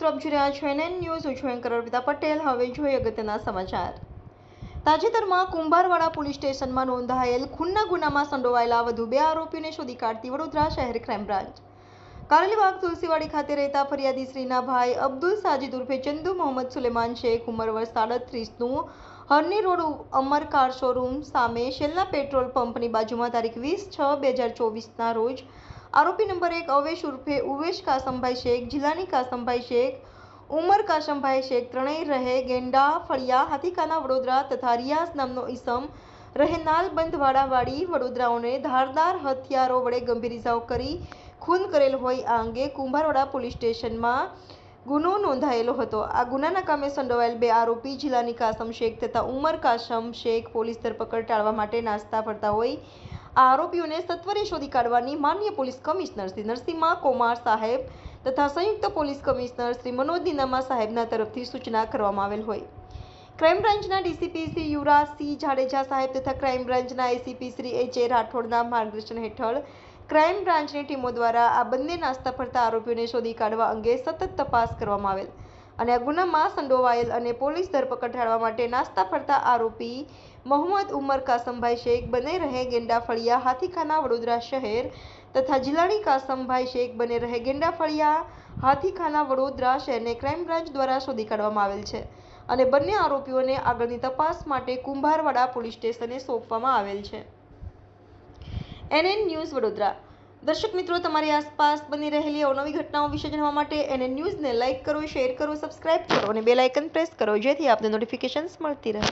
રહ્યા છો NN news હું છું એન્કર અર્પિતા પટેલ. હવે જોઈએ અગત્યના સમાચાર. તાજેતરમાં કુંભારવાડા પોલીસ સ્ટેશનમાં નોંધાયેલ ખૂનના ગુનામાં સંડોવાયેલા વધુ બે આરોપીઓને શોધી કાઢતી વડોદરા શહેર ક્રાઇમ બ્રાન્ચ. કારેલીબાગ તુલસીવાડી ખાતે રહેતા ફરિયાદી શ્રીના ભાઈ અબ્દુલ સાજીદ ઉર્ફે ચંદુ મોહમ્મદ સુલેમાન શેખ ઉંમર વર્ષ સાડત્રીસનું Harni road Amar car showroom સામે શેલના પેટ્રોલ પંપની બાજુમાં તારીખ વીસ છ બે હજાર ચોવીસના રોજ આરોપી નંબર એક અવેશ ઉર્ફે ઉવેશ કાસમભાઈ શેખ, જિલ્લાની કાસમભાઈ શેખ, ઉમર કાસમભાઈ શેખ ત્રણેય રહે ગેંડા, ફળિયા, હાથીકાના વડોદરા તથા રિયાઝ નામનો ઈસમ રહે નાલબંધવાડાવાડી વડોદરાઓને ધારદાર હથિયારો વડે ગંભીર ઇજાઓ કરી ખૂન કરેલ હોય આ અંગે કુંભારવાડા પોલીસ સ્ટેશનમાં ગુનો નોંધાયેલો હતો. આ ગુનાના કામે સંડોવાયેલ બે આરોપી જિલ્લાની કાસમ શેખ તથા ઉમર કાસમ શેખ પોલીસ ધરપકડ ટાળવા માટે નાસ્તા ફરતા હોય આરોપીઓને સત્વરે શોધી કાઢવાની માન્ય પોલીસ કમિશનર શ્રી નરસિંહા કોમાર સાહેબ તથા સંયુક્ત પોલીસ કમિશનર શ્રી મનોજ દિનામા સાહેબના તરફથી સૂચના કરવામાં આવેલ હોય. ક્રાઇમ બ્રાન્ચના ડીસીપી શ્રી યુવરાજ સિંહ જાડેજા સાહેબ તથા ક્રાઇમ બ્રાન્ચના એસીપી શ્રી એચ એ રાઠોડના માર્ગદર્શન હેઠળ ક્રાઇમ બ્રાન્ચની ટીમો દ્વારા આ બંને નાસ્તા ફરતા આરોપીઓને શોધી કાઢવા અંગે સતત તપાસ કરવામાં આવેલ. અને આ ગુનામાં સંડોવાયેલ અને પોલીસ ધરપકડ ટાળવા માટે નાસ્તા ફરતા આરોપી મોહમ્મદ ઉમર કાસમભાઈ શેખ બને રહે ગેંડા ફળિયા, હાથીખાના વડોદરા શહેર તથા જિલ્લાની કાસમભાઈ શેખ બને રહે ગેંડા ફળિયા, હાથીખાના વડોદરા શહેરને ક્રાઇમ બ્રાન્ચ દ્વારા શોધી કાઢવામાં આવેલ છે અને બંને આરોપીઓને આગળની તપાસ માટે કુંભારવાડા પોલીસ સ્ટેશને સોંપવામાં આવેલ છે. એનએન ન્યૂઝ વડોદરા દર્શક મિત્રો, તમારી આસપાસ બની રહેલી અવનવી ઘટનાઓ વિશે જાણવા માટે એને ન્યૂઝને લાઇક કરો, શેર કરો, સબસ્ક્રાઇબ કરો અને બેલ આઇકન પ્રેસ કરો, જેથી આપને નોટિફિકેશન્સ મળતી રહે.